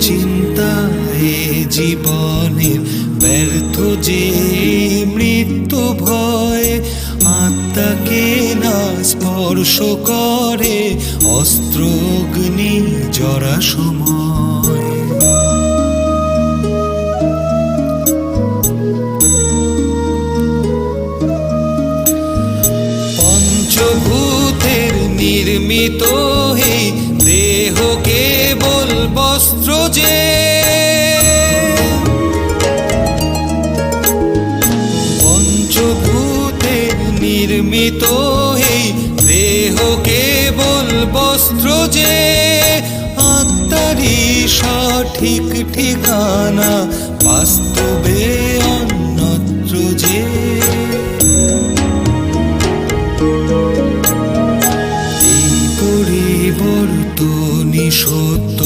চিন্তায় জীবনের ব্যর্থ যে মৃত্যু ভয়, আত্মাকে না স্পর্শ করে অস্ত্র অগ্নি জরা সময়। নির্মিত হে বস্ত্র যে পঞ্চভূতের নির্মিত এই দেহ কেবল বস্ত্র যে আত্মারি সঠিক ঠিকানা বাস্তবে পরিবর্তনই সত্য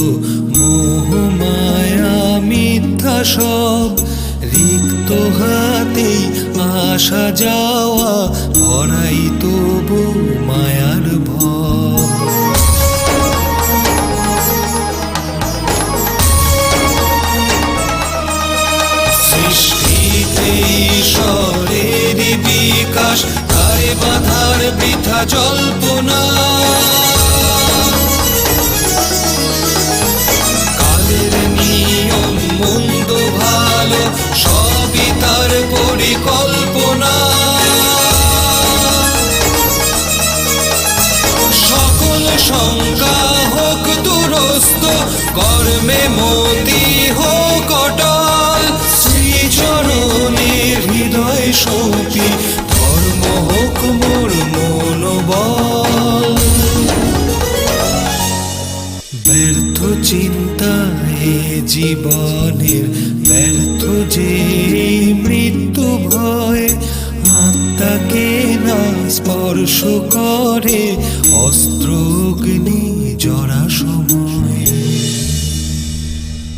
মোহমায়া মিথ্যা সব। রিক্ত হাতেই আসা যাওয়া, ভরাই তবু মায়ার ঈশ্বরের বিকাশ, তারে বাধার বৃথা জল্পনা। শঙ্কা হোক দুরস্ত, কর্মে মতি হোক অটল। শ্রীচরণের হৃদয় সৌপি ধর্ম হোক মোর মনোবল। ব্যর্থ চিন্তায় জীবনের, ব্যর্থ যে মৃত্যু ভয়, আত্মাকে না স্পর্শ করে অস্ত্রগ্নি